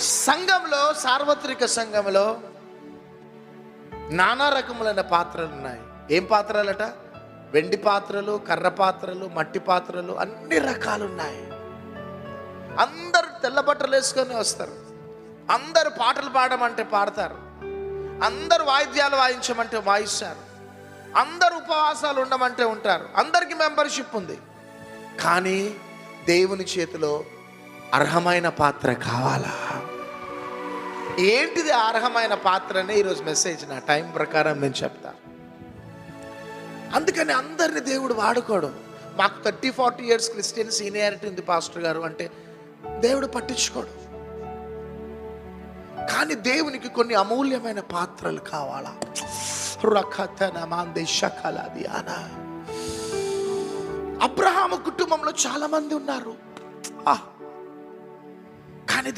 సంఘంలో సార్వత్రిక సంఘంలో నానా రకములైన పాత్రలు ఉన్నాయి. ఏం పాత్రలట? వెండి పాత్రలు కర్ర పాత్రలు మట్టి పాత్రలు అన్ని రకాలు ఉన్నాయి. అందరూ తెల్ల బట్టలు వేసుకొని వస్తారు. అందరూ పాటలు పాడమంటే పాడతారు. అందరూ వాయిద్యాలు వాయించమంటే వాయిస్తారు. అందరూ ఉపవాసాలు ఉండమంటే ఉంటారు. అందరికీ మెంబర్షిప్ ఉంది. కానీ దేవుని చేతిలో అర్హమైన పాత్ర కావాలా? ఏంటిది అర్హమైన పాత్రనే ఈరోజు మెసేజ్ నా టైం ప్రకారం నేను చెప్తా. అందుకని అందరిని దేవుడు వాడుకోవడం మాకు thirty forty years Christian seniority ఉంది పాస్టర్ గారు అంటే దేవుడు పట్టించుకోడు. కానీ దేవునికి కొన్ని అమూల్యమైన పాత్రలు కావాలా? రకథన మాందే అబ్రహాము కుటుంబంలో చాలా మంది ఉన్నారు. ఆహ్